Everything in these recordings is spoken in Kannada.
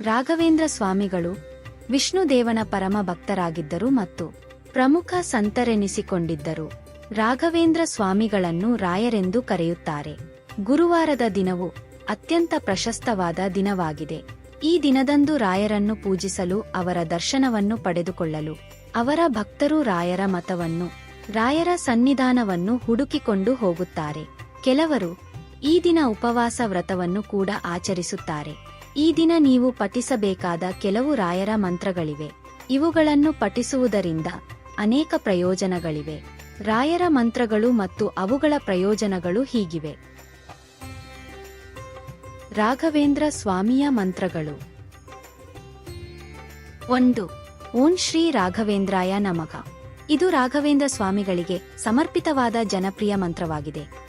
ರಾಘವೇಂದ್ರ ಸ್ವಾಮಿಗಳು ವಿಷ್ಣುದೇವನ ಪರಮ ಭಕ್ತರಾಗಿದ್ದರು ಮತ್ತು ಪ್ರಮುಖ ಸಂತರೆನಿಸಿಕೊಂಡಿದ್ದರು. ರಾಘವೇಂದ್ರ ಸ್ವಾಮಿಗಳನ್ನು ರಾಯರೆಂದು ಕರೆಯುತ್ತಾರೆ. ಗುರುವಾರದ ದಿನವು ಅತ್ಯಂತ ಪ್ರಶಸ್ತವಾದ ದಿನವಾಗಿದೆ. ಈ ದಿನದಂದು ರಾಯರನ್ನು ಪೂಜಿಸಲು ಅವರ ದರ್ಶನವನ್ನು ಪಡೆದುಕೊಳ್ಳಲು ಅವರ ಭಕ್ತರು ರಾಯರ ಮತವನ್ನು, ರಾಯರ ಸನ್ನಿಧಾನವನ್ನು ಹುಡುಕಿಕೊಂಡು ಹೋಗುತ್ತಾರೆ. ಕೆಲವರು ಈ ದಿನ ಉಪವಾಸ ವ್ರತವನ್ನು ಕೂಡ ಆಚರಿಸುತ್ತಾರೆ. ಈ ದಿನ ನೀವು ಪಠಿಸಬೇಕಾದ ಕೆಲವು ರಾಯರ ಮಂತ್ರಗಳಿವೆ. ಇವುಗಳನ್ನು ಪಠಿಸುವುದರಿಂದ ಅನೇಕ ಪ್ರಯೋಜನಗಳಿವೆ. ರಾಯರ ಮಂತ್ರಗಳು ಮತ್ತು ಅವುಗಳ ಪ್ರಯೋಜನಗಳು ಹೀಗಿವೆ. ರಾಘವೇಂದ್ರ ಸ್ವಾಮಿಯ ಮಂತ್ರಗಳು. ಒಂದು. ಓಂ ಶ್ರೀ ರಾಘವೇಂದ್ರಾಯ ನಮಃ. ಇದು ರಾಘವೇಂದ್ರ ಸ್ವಾಮಿಗಳಿಗೆ ಸಮರ್ಪಿತವಾದ ಜನಪ್ರಿಯ ಮಂತ್ರವಾಗಿದೆ.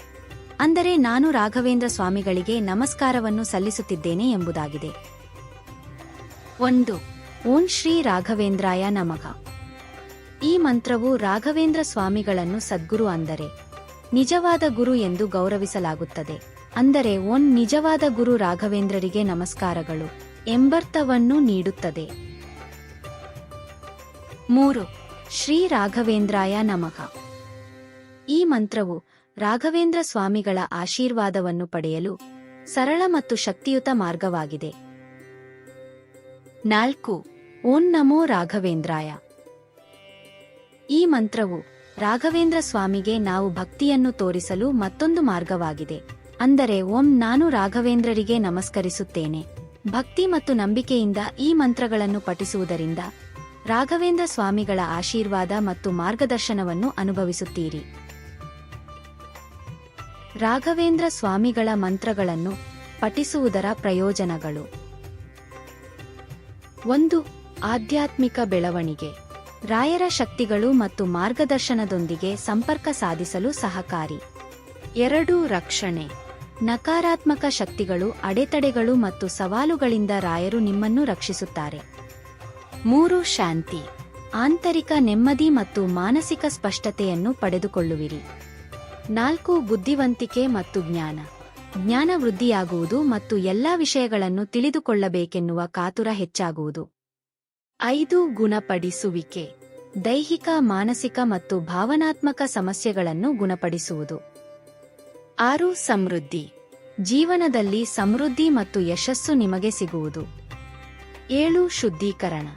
ಅಂದರೆ ನಾನು ರಾಘವೇಂದ್ರ ಸ್ವಾಮಿಗಳಿಗೆ ನಮಸ್ಕಾರವನ್ನು ಸಲ್ಲಿಸುತ್ತಿದ್ದೇನೆ ಎಂಬುದಾಗಿದೆ. ಒಂದು, ಓಂ ಶ್ರೀ ರಾಘವೇಂದ್ರಾಯ ನಮಃ. ಈ ಮಂತ್ರವು ರಾಘವೇಂದ್ರ ಸ್ವಾಮಿಗಳನ್ನು ಸದ್ಗುರು ಅಂದರೆ, ನಿಜವಾದ ಗುರು ಎಂದು ಗೌರವಿಸಲಾಗುತ್ತದೆ. ಅಂದರೆ ಓನ್ ನಿಜವಾದ ಗುರು ರಾಘವೇಂದ್ರರಿಗೆ ನಮಸ್ಕಾರಗಳು, ಎಂಬರ್ಥವನ್ನು ನೀಡುತ್ತದೆ. ಮೂರು, ಶ್ರೀ ರಾಘವೇಂದ್ರಾಯ ನಮಃ. ಈ ಮಂತ್ರವು ರಾಘವೇಂದ್ರ ಸ್ವಾಮಿಗಳ ಆಶೀರ್ವಾದವನ್ನು ಪಡೆಯಲು ಸರಳ ಮತ್ತು ಶಕ್ತಿಯುತ ಮಾರ್ಗವಾಗಿದೆ. ನಾಲ್ಕು, ಓಂ ನಮೋ ರಾಘವೇಂದ್ರಾಯ. ಈ ಮಂತ್ರವು ರಾಘವೇಂದ್ರ ಸ್ವಾಮಿಗೆ ನಾವು ಭಕ್ತಿಯನ್ನು ತೋರಿಸಲು ಮತ್ತೊಂದು ಮಾರ್ಗವಾಗಿದೆ. ಅಂದರೆ, ಓಂ ನಾನು ರಾಘವೇಂದ್ರರಿಗೆ ನಮಸ್ಕರಿಸುತ್ತೇನೆ. ಭಕ್ತಿ ಮತ್ತು ನಂಬಿಕೆಯಿಂದ ಈ ಮಂತ್ರಗಳನ್ನು ಪಠಿಸುವುದರಿಂದ ರಾಘವೇಂದ್ರ ಸ್ವಾಮಿಗಳ ಆಶೀರ್ವಾದ ಮತ್ತು ಮಾರ್ಗದರ್ಶನವನ್ನು ಅನುಭವಿಸುತ್ತೀರಿ. ರಾಘವೇಂದ್ರ ಸ್ವಾಮಿಗಳ ಮಂತ್ರಗಳನ್ನು ಪಠಿಸುವುದರ ಪ್ರಯೋಜನಗಳು. ಒಂದು, ಆಧ್ಯಾತ್ಮಿಕ ಬೆಳವಣಿಗೆ. ರಾಯರ ಶಕ್ತಿಗಳು ಮತ್ತು ಮಾರ್ಗದರ್ಶನದೊಂದಿಗೆ ಸಂಪರ್ಕ ಸಾಧಿಸಲು ಸಹಕಾರಿ. ಎರಡು, ರಕ್ಷಣೆ. ನಕಾರಾತ್ಮಕ ಶಕ್ತಿಗಳು, ಅಡೆತಡೆಗಳು ಮತ್ತು ಸವಾಲುಗಳಿಂದ ರಾಯರು ನಿಮ್ಮನ್ನು ರಕ್ಷಿಸುತ್ತಾರೆ. ಮೂರು, ಶಾಂತಿ. ಆಂತರಿಕ ನೆಮ್ಮದಿ ಮತ್ತು ಮಾನಸಿಕ ಸ್ಪಷ್ಟತೆಯನ್ನು ಪಡೆದುಕೊಳ್ಳುವಿರಿ. ನಾಲ್ಕು ಬುದ್ಧಿವಂತಿಕೆ ಮತ್ತು ಜ್ಞಾನ. ಜ್ಞಾನ ವೃದ್ಧಿಯಾಗುವುದು ಮತ್ತು ಎಲ್ಲಾ ವಿಷಯಗಳನ್ನು ತಿಳಿದುಕೊಳ್ಳಬೇಕೆನ್ನುವ ಕಾತುರ ಹೆಚ್ಚಾಗುವುದು. ಐದು ಗುಣಪಡಿಸುವಿಕೆ. ದೈಹಿಕ, ಮಾನಸಿಕ ಮತ್ತು ಭಾವನಾತ್ಮಕ ಸಮಸ್ಯೆಗಳನ್ನು ಗುಣಪಡಿಸುವುದು. ಆರು ಸಮೃದ್ಧಿ. ಜೀವನದಲ್ಲಿ ಸಮೃದ್ಧಿ ಮತ್ತು ಯಶಸ್ಸು ನಿಮಗೆ ಸಿಗುವುದು. ಏಳು ಶುದ್ಧೀಕರಣ.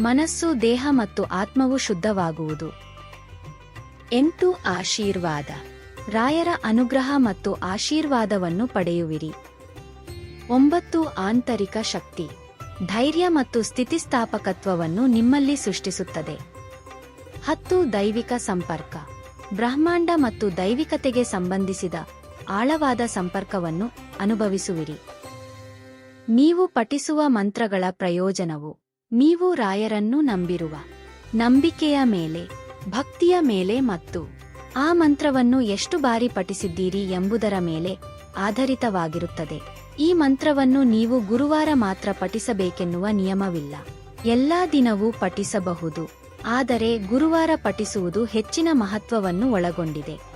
ಮನಸ್ಸು, ದೇಹ ಮತ್ತು ಆತ್ಮವು ಶುದ್ಧವಾಗುವುದು. ಎಂಟು ಆಶೀರ್ವಾದ. ರಾಯರ ಅನುಗ್ರಹ ಮತ್ತು ಆಶೀರ್ವಾದವನ್ನು ಪಡೆಯುವಿರಿ. ಒಂಬತ್ತು ಆಂತರಿಕ ಶಕ್ತಿ. ಧೈರ್ಯ ಮತ್ತು ಸ್ಥಿತಿಸ್ಥಾಪಕತ್ವವನ್ನು ನಿಮ್ಮಲ್ಲಿ ಸೃಷ್ಟಿಸುತ್ತದೆ. ಹತ್ತು ದೈವಿಕ ಸಂಪರ್ಕ. ಬ್ರಹ್ಮಾಂಡ ಮತ್ತು ದೈವಿಕತೆಗೆ ಸಂಬಂಧಿಸಿದ ಆಳವಾದ ಸಂಪರ್ಕವನ್ನು ಅನುಭವಿಸುವಿರಿ. ನೀವು ಪಠಿಸುವ ಮಂತ್ರಗಳ ಪ್ರಯೋಜನವು. ನೀವು ರಾಯರನ್ನು ನಂಬಿರುವ. ನಂಬಿಕೆಯ ಮೇಲೆ, ಭಕ್ತಿಯ ಮೇಲೆ ಮತ್ತು ಆ ಮಂತ್ರವನ್ನು ಎಷ್ಟು ಬಾರಿ ಪಠಿಸಿದ್ದೀರಿ ಎಂಬುದರ ಮೇಲೆ ಆಧಾರಿತವಾಗಿರುತ್ತದೆ. ಈ ಮಂತ್ರವನ್ನು ನೀವು ಗುರುವಾರ ಮಾತ್ರ ಪಠಿಸಬೇಕೆನ್ನುವ ನಿಯಮವಿಲ್ಲ. ಎಲ್ಲಾ ದಿನವೂ ಪಠಿಸಬಹುದು. ಆದರೆ ಗುರುವಾರ ಪಠಿಸುವುದು ಹೆಚ್ಚಿನ ಮಹತ್ವವನ್ನು ಒಳಗೊಂಡಿದೆ.